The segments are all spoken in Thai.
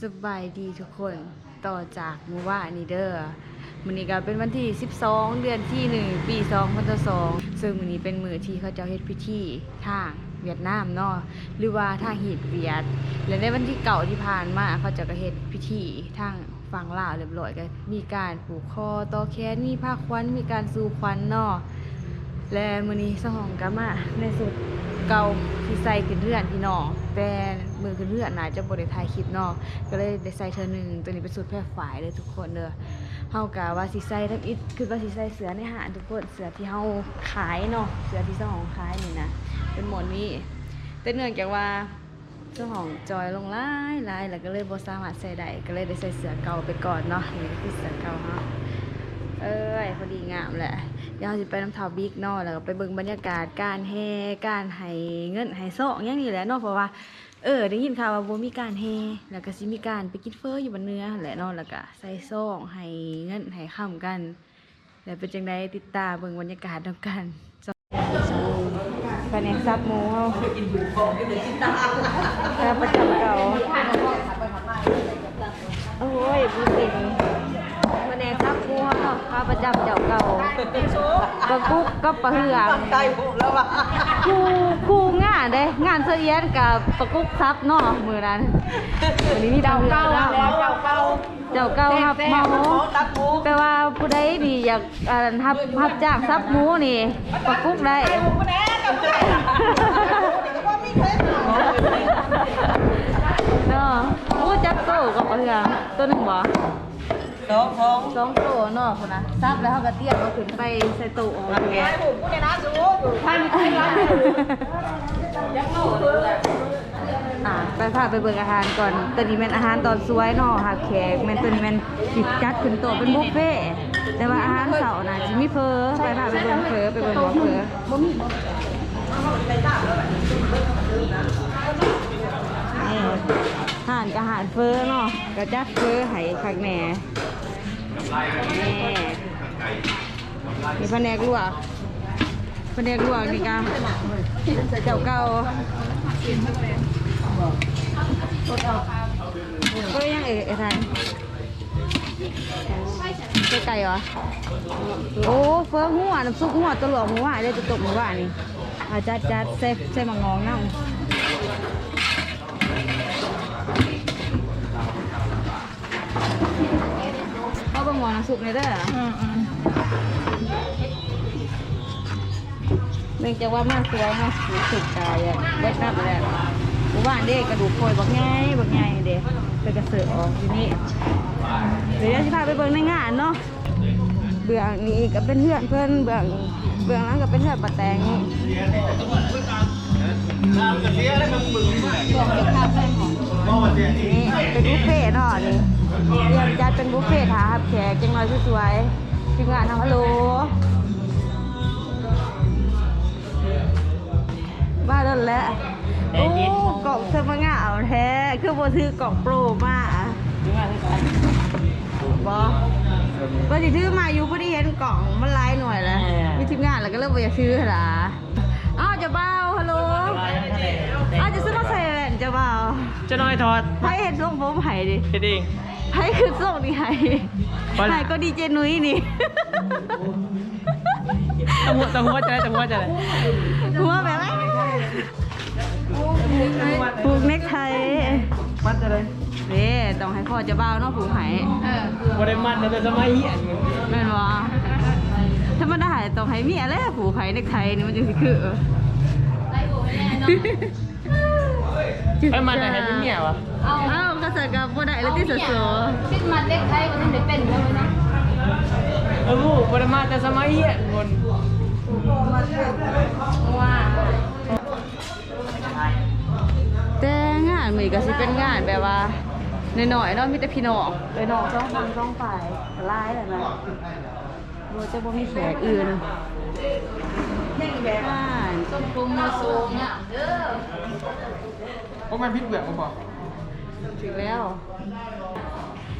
สบายดีทุกคนต่อจากเมื่อวานีเด้อมื้อนี้ก็เป็นวันที่ 12 เดือนที่ 1 ปี2022ซึ่งมือนี้เป็นมือที่เขาเจ้าเฮ็ดพิธีทางเวียดนามเนาะหรือว่าทางฮีดเวียด และในวันที่เก่าที่ผ่านมาเขาจะก็เฮ็ดพิธีทางฝั่งลาวเรียบร้อยก็มีการผูกคอต่อแขนมีผ้าควันมีการสู่ขวัญเนาะ และมื้อนี้สหองกะมาในสุดเก่าที่ใส่ขึ้นเรือนพี่น้องแต่มือขึ้นเรือนน่าจะบ่ได้ถ่ายคลิปนาะก็เลยได้ใส่เธอหนึ่งตัวนี้เป็นสุดแพร่ฝ่ายเลยทุกคนเด้อเฮากะว่าสิใส่ทับอิดคือว่าสิใส่เสือในหาดทุกคนเสือที่เฮาขายเนาะเสือที่สหองขายนี่นะเป็นหมดนี้แต่เนื่องจากว่าเจ้าของจอยลงหลายหลายแล้วก็เลยบ่สามารถใส่ได้ก็เลยได้ใส่เสือเก่าไปก่อนเนาะนี่คือเสือเก่าเฮา เอ้ยพอดีงามแหละเดี๋ยวเราสิไปน้ำเทาบิ๊กเนาะแล้วก็ไปเบิ่งบรรยากาศการแห่การให้เงินให้ซองอย่างนี้แหละเนาะเพราะว่าเออได้ยินข่าวว่าบ่มีการแห่แล้วก็สิมีการไปกินเฟออยู่บนเนื้อหั่นแหละเนาะแล้วก็ใส่ซองให้เงินให้ค้ำกันแล้วเป็นจังไดติดตามเบิ่งบรรยากาศนำกันภายในซับหมูเฮากินหมูกรอบเลยกินตาประจำเก่าโอ้ยบุญติงมาแนซับมัวข้าประจำเจ้าเก่าปะกุกก็ปะเหืองใจผมแล้วว่ะคูคูงานเด้งานเสียนกับปะกุกซับเนาะมือนั้นวันนี้มีเหืองแล้วแล้วเจ้าเก่าเจ้าเก่าครับเมาตักหมูแปลว่าผู้ใดนี่อยากทับทับจ้างซับหมูนี่ปะกุกได้เนามีเพชรเนาะผู้จักโตกับปะเหืองตัวหนึ่งบ่ สองสองสองโตเนาะคนนะซับแล้วเขาก็เตรียมเอาขึ้นไปใส่ตู้ของเราไอ้หมูกูเนี่ยนะสูอยู่ท่านไม่ได้ยังโง่เลยอ่าไปพาไปเบิ่งอาหารก่อนตัวนี้เป็นอาหารตอนสวยเนาะค่ะแขกแม่นตัวนี้แม่นสิจัดขึ้นโต๊ะเป็นบุฟเฟ่ต์แต่ว่าอาหารเสาร์น่ะสิมีเฟอไปพาไปเบิ่งเฟอไปเบิ่งบ่เฟอบ่มีนี่อาหารก็อาหารเฟอเนาะก็จัดเฟอให้คักแหน่ นี่มีแผนกลวกแผนกลวกนี่ก็เจ้าเก่าก็ยังเอ๋ไอ้ทันเจ๊ไก่เหรอ โอ้เฟิร์หัวน้ำซุปหัวตลอดหมูหวานเลยจะตกหมูหวานนี่อาจัดจัดใส่ใส่มังงองน้ำเข้า บังงองน้ำซุปเลยเด้อเนื่องจากว่ามันสวยมันสูสุดกายอะเบิดนับแล้วหมูหวานเด็กกระดูกโคยบักง่ายบักง่ายเด็กเป็นกระเสือออกทีนี้เดี๋ยวจะพาไปเบิ่งในงานเนาะเบื้องนี้ก็เป็นเพื่อนเพื่อนเบื้องเบื้องหลังก็เป็นเพื่อนปะแตงนี่ เป็นบุฟเฟ่ต์เนาะนี่เตรียมจัดเป็นบุฟเฟ่ต์ถาครับแขกจังน้อยสวยๆทีมงานทำฮัลโหลมาแล้วแหละโอ้กล่องเสื้อมางาเอาแท้คือบ่ถือกล่องโปรมาบอก็สิถือมาอยู่พอดีเห็นกล่องมันหลายหน่วยแล้วมีทีมงานแล้วก็เริ่มไปอยากซื้อหรออ้าวเจะเบาฮัลโหลอ้าวจะซื้อมาใส่แว่นเจะเบา จะน้อยทอดไพ่เห็นทรงผมไห้ดิเฮ็ดเองไพ่คือทรงนี่ไห้ว่าล่ะไห้ก็ดีเจนุ้ยนี่ตะหัวตะหัวจะได้ตะหัวจะได้หัวแบบไหนผูกเน็กไทมันจะได้เด้ต้องให้พ่อเจะเบาเนาะผูกไห้บ่ได้มันแต่สมัยเฮียนแม่นวะถ้ามันได้ต้องให้เมียแล้วผูกไห้เน็กไทนี่มันจะสิคือไอ้มันน่ะ เห็นเป็นเมียวะเอ้าวกระเสริกับบ่ได้แล้วที่สุดโซคิดมาเล็กไทยก็ต้องได้เป็นแล้วนะเออผู้บ่ได้มาแต่สมัยเฮียนคนว่าแต่งานมื้อนี้ก็สิเป็นงานแบบว่าน้อยๆเนาะมีแต่พี่น้องเลยน้องสองคนสองฝ่ายก็หลายแล้วนะบ่จะบ่มีแขกอื่นงานต้มปรุงมาสูงอะเด้อ บ่แม่นพิษเบื่อบ่บ่ถึงแล้ว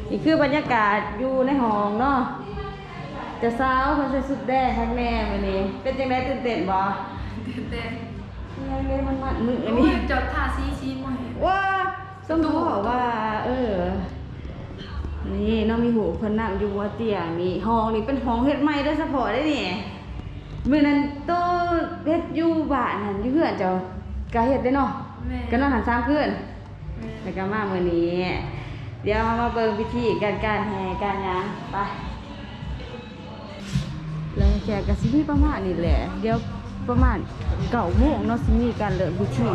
นี่คือบรรยากาศอยู่ในห้องเนาะจะสาวคนใส่สุดแดงข้างแน่มื้อนี้ เป็นจังไดตื่นเต้นบ่เต้นยังไงมันมันมืออันโอ้นี้ยจอดทาซีซีหมดว่าสมมติบอกว่า เออพิ่นนั่งอยู่หัวเตียงนี่ห้องนี่เป็นห้องเฮ็ดใหม่โดยเฉพาะได้นี่มื้อนั้นโตเฮ็ดอยู่บ้านนั่นอยู่เฮือนเจ้าก็เฮ็ดได้เนาะ ก็นอนหัน3คืนแล้วก็มามื้อนี้ เดี๋ยวเรามาเบิ่งพิธีการการแห่การหยังไปแล้วแขกก็สิมีประมาณนี้แหละ เดี๋ยวประมาณเก้าโมงเนาะสิมีการเริ่มพิธี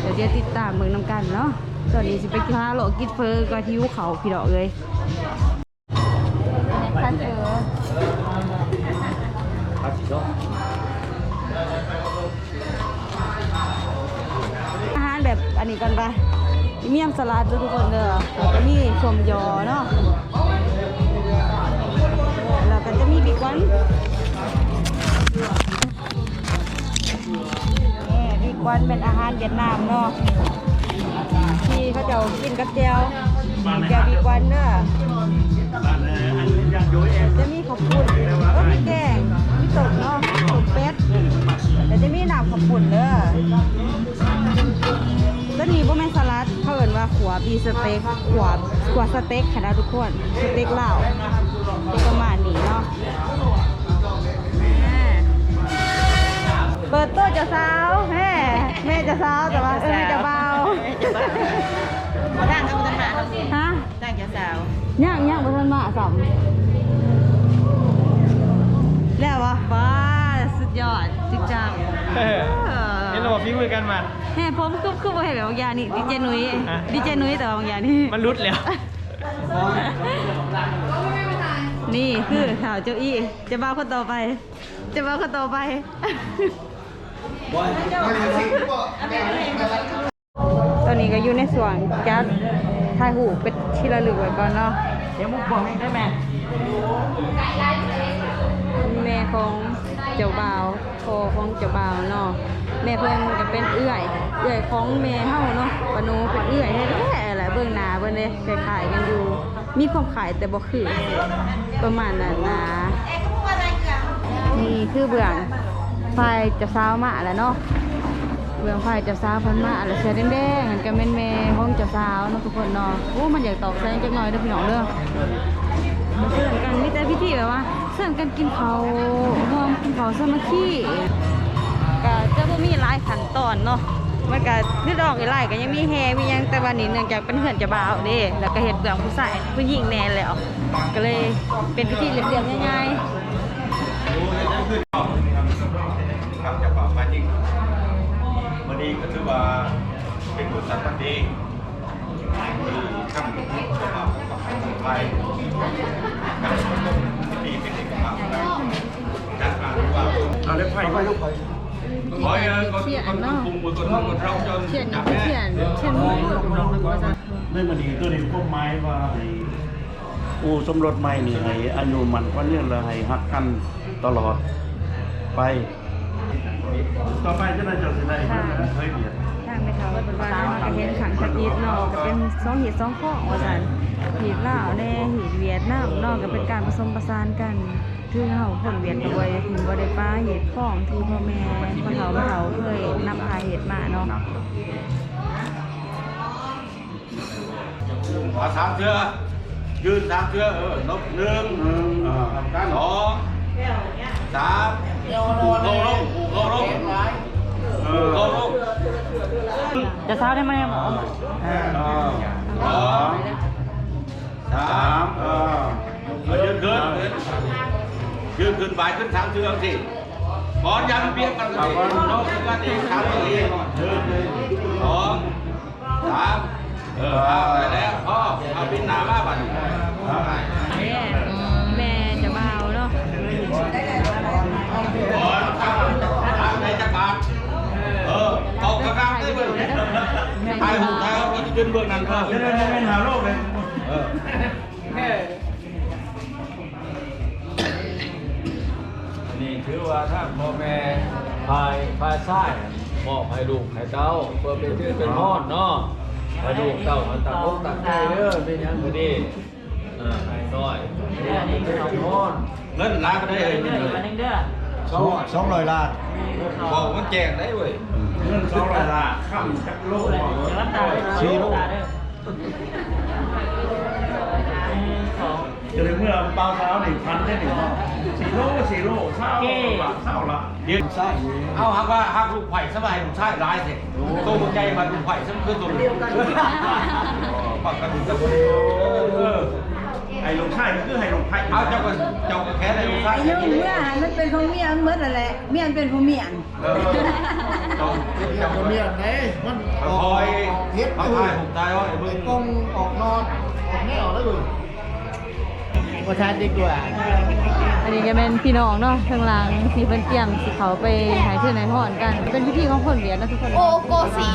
เดี๋ยวเดี๋ยวติดตามเบิ่งนํกันเนาะตอนนี้สิไปกินข้าวโลกินเฟอก็หิวเขาวพี่ดอกเลย เมียมสลัดด้วยทุกคนเด้อแล้วก็มีชมยอเนาะแล้วก็จะมีบิ๊กวันนี่บิ๊กวันเป็นอาหารเวียดนามเนาะที่เขาจะกินกับแจ่วแกวบิ๊กวันเด้อจะมีข้าวปุ้นก็มีแกง ว่าขัวบีสเต็กขัวขัวสเต็กค่ะนะทุกคน สเต็กลาวเป็นประมาณนี้เนาะอ่าเปิดโต๊ะเจะสาวแม่แม่เจะสาวแต่ว่าเออจะเบามาด้านเอาตำหนาเราสิฮะด้านเจ้าสาวย่างย่างบนทันมาสำแล้ววะว้าสุดยอดจริงจัง เออนี่เราพิมือกันมันแม่ผมคือคือบ่เห็นแบบบางอย่างนี่ดีเจนุ้ยฮะ ดีเจนุ้ยแต่ว่าบางอย่างนี่มันรุดแล้ว นี่คือข่าวเจ้าอี้เจะบ้าคนต่อไปเจะบ้าคนต่อไป ตอนนี้ก็อยู่ในส่วนจัดถ่ายหูปเป็นที่ระลึกไว้ก่อนเนาะ เดี๋ยวมุกบอกให้ได้ไหมแม่ของ เจ้าบ่าวพ่อของเจ้าบ่าวเนาะแม่เพิ่นก็เป็นเอื้อย เอื้อยของแม่เฮาเนาะปะโนเป็นเอื้อยแท้ๆแหละเบิ่งหน้าเบิ่นเด้คล้ายๆกันอยู่ มีความขายแต่บ่คือประมาณนั้นนะนี่คือเบื้องไฟจะสาวมาแล้วเนาะเบื้องไฟจะสาวพิ่นมาแล้วเสื้อแดงๆอันก็แม่นแม่ของจ้าสาวเนาะทุกคนเนาะโอ้มันอยากตอกแสงจักหน่อยเด้อพี่น้องเด้อเสื่อมกันมีแต่พิธีแบบว่าเสื่อมกันกินเขา เขาสมัคคีก็จะบ่มีหลายขั้นตอนเนาะมันก็คือดอกอีหลายก็ยังมีแฮมียังแต่วันนี้เนื่องจากเป็นเพื่อนจะบ่าวเด้แล้วก็เฮ็ดเบืองผู้ชายผู้หญิงแน่แล้ว ก็เลยเป็นพิธีเรียบๆง่ายทำจากความมาจริงวันนี้ก็ถือว่าเป็นบุญสัตว์ดีที่ทำกับความไปดีเป็นเอกภาพจัดมาว่า เอาเล็บไผ่ไปลูกไปขอให้คนคนปรุงมือคนทำคนเราจนๆเขียนจับเขียนเขียนมือว่าซั่นได้มาดีตัวนี้ก็ไม้ว่าให้อูสมรสใหม่นี่ให้อายุมันกว่านี้แล้วให้ฮักกันตลอดไป ต่อไปจะได้จดสิได้เฮ้ยเบียดทางไปเขาเป็นว่าเนาะก็เห็นขังชัดยิดเนาะก็เป็นสองหีดสองข้องว่าซั่นหีดลาวแน่หีดเวียดนามเนาะก็เป็นการผสมผสานกัน คือเฮาคนเวียดก็บ่ได้ถิ่นบ่ได้ป้าหีดข้องที่พ่อแม่พ่อเฒ่าแม่เฒ่าเคยนำพาหีดมาเนาะขอสามเชือยืนสามเชือเออนกหนึ่งหนึ่งอ่าสองสามผูกโคลงผูกโคลงเอผูกอโคลงจะเช้าได้ไหมหมอ ขึ้นบ่ายขึ้นสามเชือกสิก่อนยันเปียกกันสินกขึ้นกันเองสามเชือกเองสองสามเออเอาไปแล้วพ่อเอาบินหนามาบัดนี้แม่จะมาเอาเนาะก่อนทำทำในจักรบาทเออเอากระกังได้เบิ่งถ่ายหูถ่ายเอาก็จะยืนเบื้องนั้นเออจะได้ไม่เป็นหาโรคเลย ว่าถ้าพ่อแม่พายพายซ้ายมอบให้ลูกให้เต้าเพื่อเป็นชื่อเป็นพอดเนาะให้ลูกเต้ามันตักอกตักใจเด้อเป็นหยังก็ดีอ่าให้น้อยเนี่ยนี่เป็นพอดเงินล้านก็ได้เลยนี่เลยสองสองร้อยล้านบอกมันแจกได้เว้ยเงินสองร้อยล้านข้ามจักรโลกสี่โลก จะเลยเมื่อเบาเท้าหนึ่งพันได้หนึ่งเนาะสี่โลสี่โลเศร้าละเศร้าละยืนใช่เอาหักว่าหักลูกไผ่สบายลูกชายร้ายสิตัวมึงใหญ่มาลูกไผ่สมคือตัวเดียวกันปักกันถึงจะคนเดียวเออไอ้ลงไข่ก็คือไอ้ลงไข่เอาเจ้าก็เจ้าก็แค่ได้ลูกชายไอ้ยุ่งเมื่อมันเป็นของเมียมันเมื่ออะไรเมียมันเป็นของเมียนเออเจ้าเจ้าเมียนไหนมันคอยเฮ็ดเอาอยู่ทายผมตายว่าไอ้มึงกงออกนอนออกแน่ออกแล้วอยู่ป ระชานดีกว่าอันนี้ก็เป็นพี่น้องเนาะข้างหลังสีเพิ่นเตรียมสิเขาไปหายเทื่อในห่อนกัน เป็นพิธีของคนเวียดนะทุกคนโอโกสี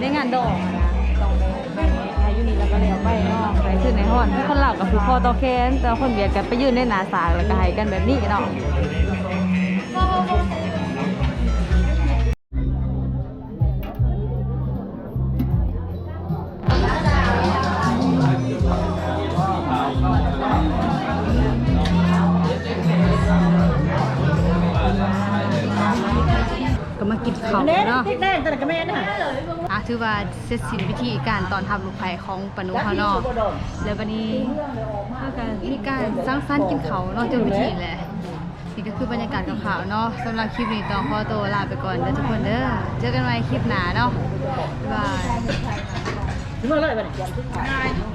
ได้งานดอกอะนะดอกไปหายอยู่นี่แล้วก็เลยเอาไปเนาะหายเทื่อในห่อนคนลาวกับผูกคอตอแคนแต่คนเวียดก็ไปยืนในหน้าศาลแล้วก็หายกันแบบนี้เนาะ ก็มากินข้าวเนาะ แน่แต่ก็แม่น่ะอะถือว่าเสร็จสิ้นพิธีการตอนทำลูกไผ่ของปานุเขาเนาะแล้ววันนี้ก็การมีการสร้างสรรค์กินเขาวเนาะจนพิธีแหละนี่ก็คือบรรยากาศกับข่าวเนาะสำหรับคลิปนี้ต้องขอตัวลาไปก่อนเด้อทุกคนเด้อเจอกันใหม่คลิปหน้าเนาะบ๊ายบาย ถึงเมื่อไรบ้าง